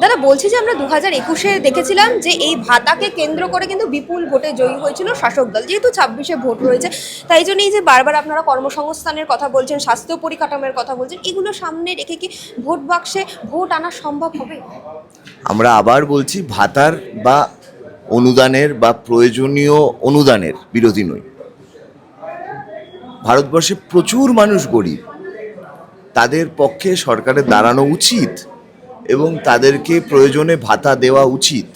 দাদা, বলছি যে আমরা দু হাজার একুশে দেখেছিলাম যে এই ভাতাকে কেন্দ্র করে কিন্তু বিপুল ভোটে জয়ী হয়েছিল শাসক দল, যেহেতু ছাব্বিশে ভোট রয়েছে। তাই জন্য এই যে বারবার আপনারা কর্মসংস্থানের কথা বলছেন, স্বাস্থ্য পরিকাঠামোর কথা বলছেন, এগুলো সামনে রেখে কি ভোট বাক্সে ভোট আনা সম্ভব হবে? আমরা আবার বলছি ভাতার বা অনুদানের বা প্রয়োজনীয় অনুদানের বিরোধী নই। ভারতবর্ষে প্রচুর মানুষ গরিব। তাদের পক্ষে সরকারের দাঁড়ানো উচিত এবং তাদেরকে প্রয়োজনে ভাতা দেওয়া উচিত।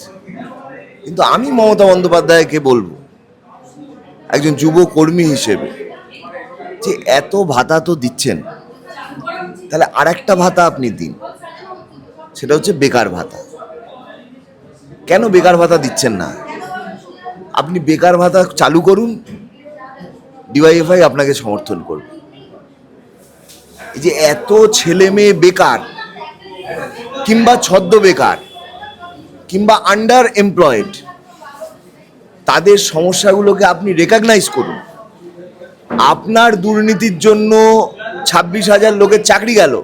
কিন্তু আমি মমতা বন্দ্যোপাধ্যায়কে বলব, একজন যুব কর্মী হিসেবে, যে এত ভাতা তো দিচ্ছেন, তাহলে আর একটা ভাতা আপনি দিন, সেটা হচ্ছে বেকার ভাতা। কেন বেকার ভাতা দিচ্ছেন না? আপনি বেকার ভাতা চালু করুন, ডিওয়াইএফআই আপনাকে সমর্থন করবে। এই যে এত ছেলে মেয়ে বেকার কিংবা ছদ্ম বেকার কিংবা আন্ডার এমপ্লয়েড তাদের সমস্যাগুলোকে আপনি রেকগনাইজ করুন। আপনার দুর্নীতির জন্য ছাব্বিশ হাজার লোকের চাকরি গেল।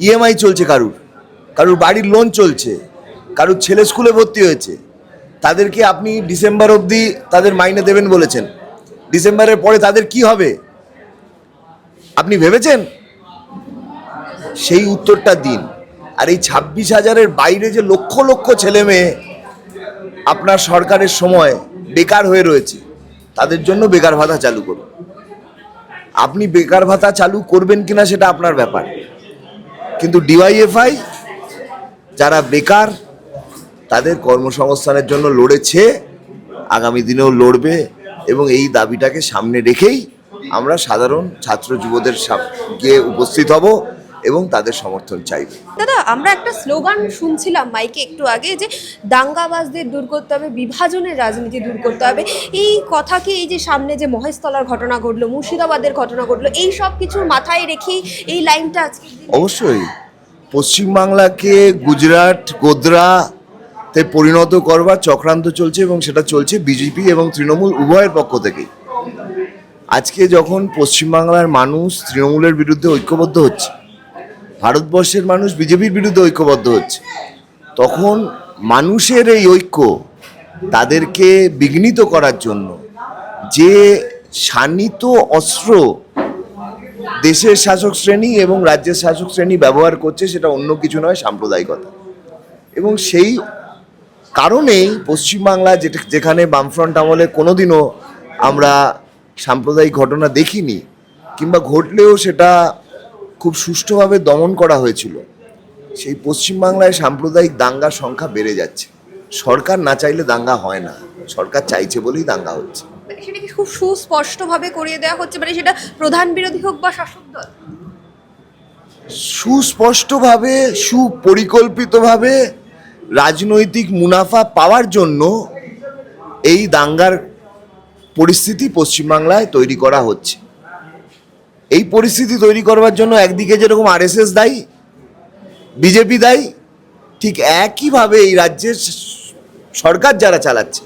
ইএমআই চলছে কারুর কারুর বাড়ির লোন চলছে, কারুর ছেলে স্কুলে ভর্তি হয়েছে। তাদেরকে আপনি ডিসেম্বর অবধি তাদের মাইনে দেবেন বলেছেন। ডিসেম্বরের পরে তাদের কি হবে? আপনি ভেবেছেন? সেই উত্তরটা দিন। আর এই ছাব্বিশ হাজারের বাইরে যে লক্ষ লক্ষ ছেলে মেয়ে আপনার সরকারের সময় বেকার হয়ে রয়েছে, তাদের জন্য বেকার ভাতা চালু করুন। আপনি বেকার ভাতা চালু করবেন কিনা সেটা আপনার ব্যাপার। কিন্তু ডিওয়াইএফআই যারা বেকার, তাদের কর্মসংস্থানের জন্য লড়েছে, আগামী দিনেও লড়বে এবং এই দাবিটাকে সামনে রেখেই আমরা সাধারণ ছাত্র যুবদের গিয়ে উপস্থিত হব। এবং তাদের সমর্থন চাইব। দাদা আমরা একটা স্লোগান শুনছিলাম মাইকে একটু আগে যে দাঙ্গাবাজদের দূর করতে হবে বিভাজনের রাজনীতি দূর করতে হবে। এই কথাকে এই যে সামনে যে মহেশতলার ঘটনা ঘটলো মুর্শিদাবাদের ঘটনা ঘটলো এই সব কিছুর মাথায় রেখেই এই লাইনটা অবশ্যই পশ্চিমবাংলাকে গুজরাট গোদরা তে পরিণত করবার চক্রান্ত চলছে এবং সেটা চলছে বিজেপি এবং তৃণমূল উভয়ের পক্ষ থেকেই। আজকে যখন পশ্চিমবাংলার মানুষ তৃণমূলের বিরুদ্ধে ঐক্যবদ্ধ হচ্ছে ভারতবর্ষের মানুষ বিজেপির বিরুদ্ধে ঐক্যবদ্ধ হচ্ছে। তখন মানুষের এই ঐক্য তাদেরকে বিঘ্নিত করার জন্য যে শানিত অস্ত্র দেশের শাসক শ্রেণি এবং রাজ্যের শাসক শ্রেণি ব্যবহার করছে, সেটা অন্য কিছু নয়, সাম্প্রদায়িকতা। এবং সেই কারণেই পশ্চিমবাংলা যেটা, যেখানে বামফ্রন্ট আমলে কোনোদিনও আমরা সাম্প্রদায়িক ঘটনা দেখিনি, কিংবা ঘটলেও সেটা খুব সুষ্ঠুভাবে দমন করা হয়েছিল। সেই পশ্চিমবাংলায় সাম্প্রদায়িক দাঙ্গার সংখ্যা বেড়ে যাচ্ছে। সরকার না চাইলে দাঙ্গা হয় না। সরকার চাইছে বলেই দাঙ্গা হচ্ছে। মানে সেটা খুব সুস্পষ্টভাবে করিয়ে দেওয়া হচ্ছে মানে সেটা প্রধান বিরোধী হোক বা শাসক দল। সুস্পষ্টভাবে সুপরিকল্পিতভাবে রাজনৈতিক মুনাফা পাওয়ার জন্য এই দাঙ্গার পরিস্থিতি পশ্চিমবাংলায় তৈরি করা হচ্ছে। এই পরিস্থিতি তৈরি করবার জন্য একদিকে যেরকম আরএসএস দায়ী, বিজেপি দায়ী, ঠিক একইভাবে এই রাজ্যের সরকার যারা চালাচ্ছে,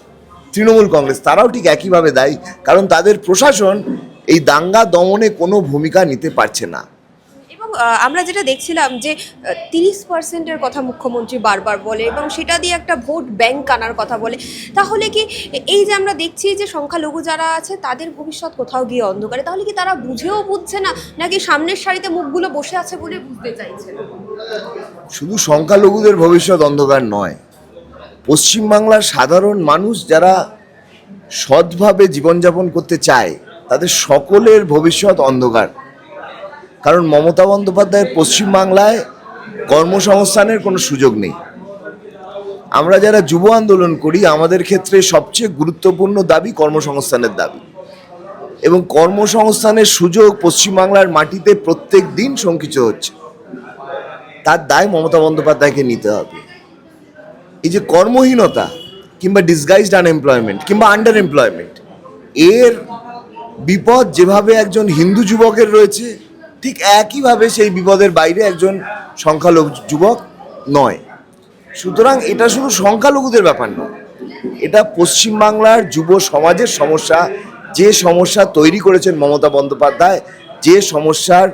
তৃণমূল কংগ্রেস, তারাও ঠিক একইভাবে দায়ী। কারণ তাদের প্রশাসন এই দাঙ্গা দমনে কোনো ভূমিকা নিতে পারছে না। আমরা যেটা দেখছিলাম যে তিরিশ পার্সেন্টের কথা মুখ্যমন্ত্রী বারবার বলে এবং সেটা দিয়ে একটা ভোট ব্যাংক আনার কথা বলে। তাহলে কি এই যে আমরা দেখছি যে সংখ্যালঘু যারা আছে, তাদের ভবিষ্যৎ কোথাও গিয়ে অন্ধকারে? তাহলে কি তারা বুঝেও বুঝছে না, নাকি সামনের সারিতে মুখগুলো বসে আছে বলে বুঝতে চাইছে? শুধু সংখ্যালঘুদের ভবিষ্যৎ অন্ধকার নয়, পশ্চিমবাংলার সাধারণ মানুষ যারা সৎভাবে জীবনযাপন করতে চায়, তাদের সকলের ভবিষ্যৎ অন্ধকার। কারণ মমতা বন্দ্যোপাধ্যায়ের পশ্চিমবাংলায় কর্মসংস্থানের কোনো সুযোগ নেই। আমরা যারা যুব আন্দোলন করি, আমাদের ক্ষেত্রে সবচেয়ে গুরুত্বপূর্ণ দাবি কর্মসংস্থানের দাবি। এবং কর্মসংস্থানের সুযোগ পশ্চিমবাংলার মাটিতে প্রত্যেক দিন সংকিত হচ্ছে। তার দায় মমতা বন্দ্যোপাধ্যায়কে নিতে হবে। এই যে কর্মহীনতা কিংবা ডিসগাইজড আনএমপ্লয়মেন্ট কিংবা আন্ডার এমপ্লয়মেন্ট এর বিপদ যেভাবে একজন হিন্দু যুবকের রয়েছে ঠিক একইভাবে সেই বিপদের বাইরে একজন সংখ্যালঘু যুবক নয়। সুতরাং এটা শুধু সংখ্যালঘুদের ব্যাপার নয়। এটা পশ্চিমবাংলার যুব সমাজের সমস্যা। যে সমস্যা তৈরি করেছেন মমতা বন্দ্যোপাধ্যায়, যে সমস্যার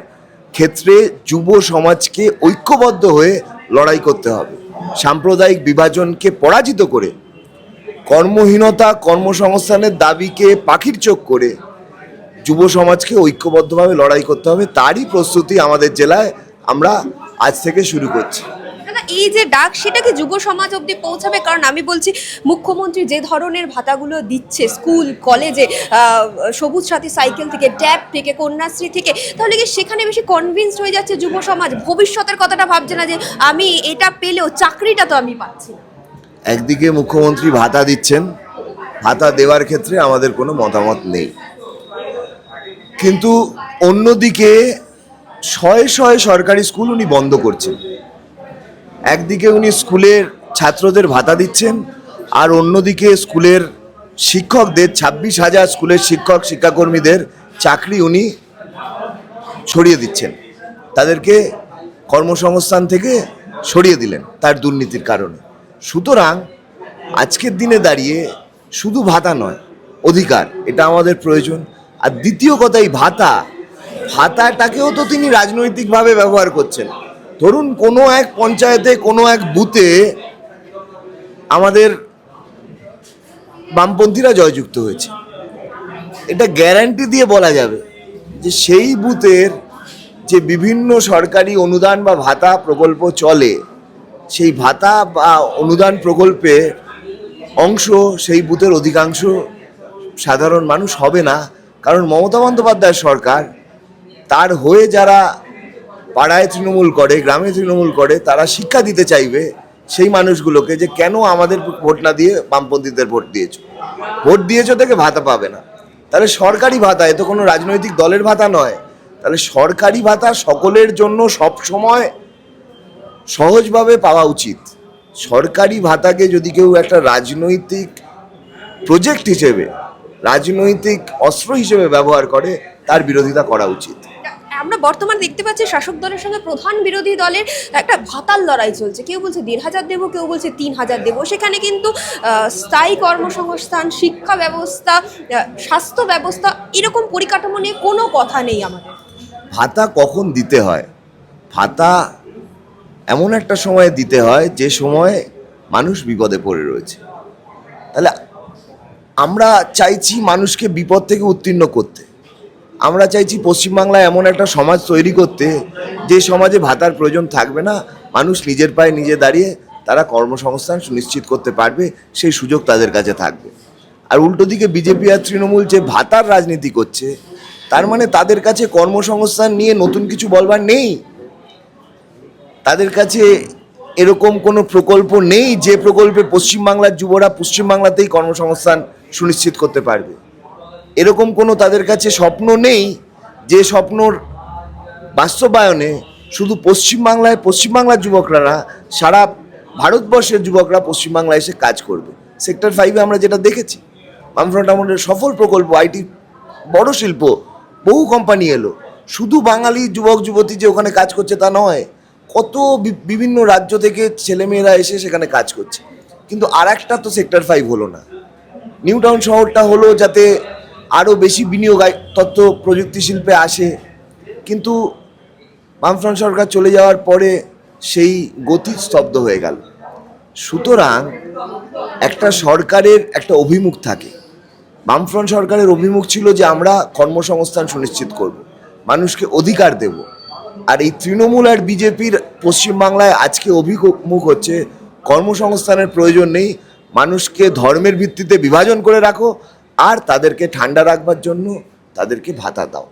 ক্ষেত্রে যুব সমাজকে ঐক্যবদ্ধ হয়ে লড়াই করতে হবে। সাম্প্রদায়িক বিভাজনকে পরাজিত করে, কর্মহীনতা কর্মসংস্থানের দাবিকে পাখির চোখ করে যুব সমাজকে ঐক্যবদ্ধভাবে লড়াই করতে হবে তারই প্রস্তুতি আমাদের জেলায় আমরা আজ থেকে শুরু করছি। এই যে ডাক সেটা কি যুব সমাজ অবধি পৌঁছাবে? কারণ আমি বলছি মুখ্যমন্ত্রী যে ধরনের ভাতাগুলো দিচ্ছে স্কুল কলেজে সবুজ সাথী সাইকেল থেকে ট্যাব থেকে কন্যাশ্রী থেকে তাহলে কি সেখানে বেশি কনভিন্সড হয়ে যাচ্ছে যুব সমাজ? ভবিষ্যতের কথাটা ভাবছে না যে আমি এটা পেলেও চাকরিটা তো আমি পাচ্ছি না। একদিকে মুখ্যমন্ত্রী ভাতা দিচ্ছেন ভাতা দেওয়ার ক্ষেত্রে আমাদের কোনো মতামত নেই। কিন্তু অন্যদিকে শয়ে শয়ে সরকারি স্কুল উনি বন্ধ করছেন। একদিকে উনি স্কুলের ছাত্রদের ভাতা দিচ্ছেন, আর অন্যদিকে স্কুলের শিক্ষকদের, ছাব্বিশ হাজার স্কুলের শিক্ষক, শিক্ষাকর্মীদের চাকরি উনি ছড়িয়ে দিচ্ছেন। তাদেরকে কর্মসংস্থান থেকে সরিয়ে দিলেন তার দুর্নীতির কারণে। সুতরাং আজকের দিনে দাঁড়িয়ে শুধু ভাতা নয়, অধিকার, এটা আমাদের প্রয়োজন। আর দ্বিতীয় কথা এই ভাতা। ভাতাটাকেও তো তিনি রাজনৈতিকভাবে ব্যবহার করছেন। ধরুন কোনো এক পঞ্চায়েতে, কোনো এক বুথে আমাদের বামপন্থীরা জয়যুক্ত হয়েছে। এটা গ্যারান্টি দিয়ে বলা যাবে যে সেই বুথের যে বিভিন্ন সরকারি অনুদান বা ভাতা প্রকল্প চলে, সেই ভাতা বা অনুদান প্রকল্পে অংশ সেই বুথের অধিকাংশ সাধারণ মানুষ হবে না। কারণ মমতা বন্দ্যোপাধ্যায় সরকার, তার হয়ে যারা পাড়ায় তৃণমূল করে, গ্রামে তৃণমূল করে, তারা শিক্ষা দিতে চাইবে সেই মানুষগুলোকে যে কেন আমাদের ভোট না দিয়ে বামপন্থীদের ভোট দিয়েছ? ভোট দিয়েছ থেকে ভাতা পাবে না। তাহলে সরকারি ভাতা, এ তো কোনো রাজনৈতিক দলের ভাতা নয়। তাহলে সরকারি ভাতা সকলের জন্য সব সময় সহজভাবে পাওয়া উচিত। সরকারি ভাতাকে যদি কেউ একটা রাজনৈতিক প্রজেক্ট হিসেবে রাজনৈতিক অস্ত্র হিসেবে ব্যবহার করে তার বিরোধিতা করা উচিত। আমরা বর্তমানে দেখতে পাচ্ছি শাসক দলের সঙ্গে প্রধান বিরোধী দলের একটা ভাতার লড়াই চলছে। কেউ বলছে দেড় হাজার দেবো কেউ বলছে তিন হাজার দেবো। সেখানে কিন্তু স্থায়ী কর্মসংস্থান শিক্ষা ব্যবস্থা স্বাস্থ্য ব্যবস্থা এরকম পরিকাঠামো নিয়ে কোনো কথা নেই আমাদের। ভাতা কখন দিতে হয়? ভাতা এমন একটা সময়ে দিতে হয় যে সময় মানুষ বিপদে পড়ে রয়েছে। তাহলে আমরা চাইছি মানুষকে বিপদ থেকে উত্তীর্ণ করতে। আমরা চাইছি পশ্চিমবাংলায় এমন একটা সমাজ তৈরি করতে, যে সমাজে ভাতার প্রয়োজন থাকবে না, মানুষ নিজের পায়ে নিজে দাঁড়িয়ে তারা কর্মসংস্থান সুনিশ্চিত করতে পারবে, সেই সুযোগ তাদের কাছে থাকবে। আর উল্টো দিকে বিজেপি আর তৃণমূল যে ভাতার রাজনীতি করছে, তার মানে তাদের কাছে কর্মসংস্থান নিয়ে নতুন কিছু বলবার নেই। তাদের কাছে এরকম কোনো প্রকল্প নেই, যে প্রকল্পে পশ্চিমবাংলার যুবরা পশ্চিমবাংলাতেই কর্মসংস্থান সুনিশ্চিত করতে পারবে। এরকম কোনো তাদের কাছে স্বপ্ন নেই যে স্বপ্নর বাস্তবায়নে শুধু পশ্চিমবাংলায় পশ্চিমবাংলার যুবকরা না সারা ভারতবর্ষের যুবকরা পশ্চিমবাংলায় এসে কাজ করবে। সেক্টর ফাইভে আমরা যেটা দেখেছি, বামফ্রন্ট আমাদের সফল প্রকল্প, আইটি বড় শিল্প, বহু কোম্পানি এলো। শুধু বাঙালি যুবক, যুবতী যে ওখানে কাজ করছে তা নয়, কত বিভিন্ন রাজ্য থেকে ছেলেমেয়েরা এসে সেখানে কাজ করছে। কিন্তু আর একটা তো সেক্টর ফাইভ হলো না। নিউ টাউন শহরটা হলো যাতে আরও বেশি বিনিয়োগ তথ্য প্রযুক্তি শিল্পে আসে। কিন্তু বামফ্রন্ট সরকার চলে যাওয়ার পরে সেই গতি স্তব্ধ হয়ে গেল। সুতরাং একটা সরকারের একটা অভিমুখ থাকে। বামফ্রন্ট সরকারের অভিমুখ ছিল যে আমরা কর্মসংস্থান সুনিশ্চিত করব, মানুষকে অধিকার দেব। আর এই তৃণমূল আর বিজেপির পশ্চিমবাংলায় আজকে অভিমুখ হচ্ছে কর্মসংস্থানের প্রয়োজন নেই মানুষকে ধর্মের ভিত্তিতে বিভাজন করে রাখো আর তাদেরকে ঠান্ডা রাখবার জন্য তাদেরকে ভাতা দাও।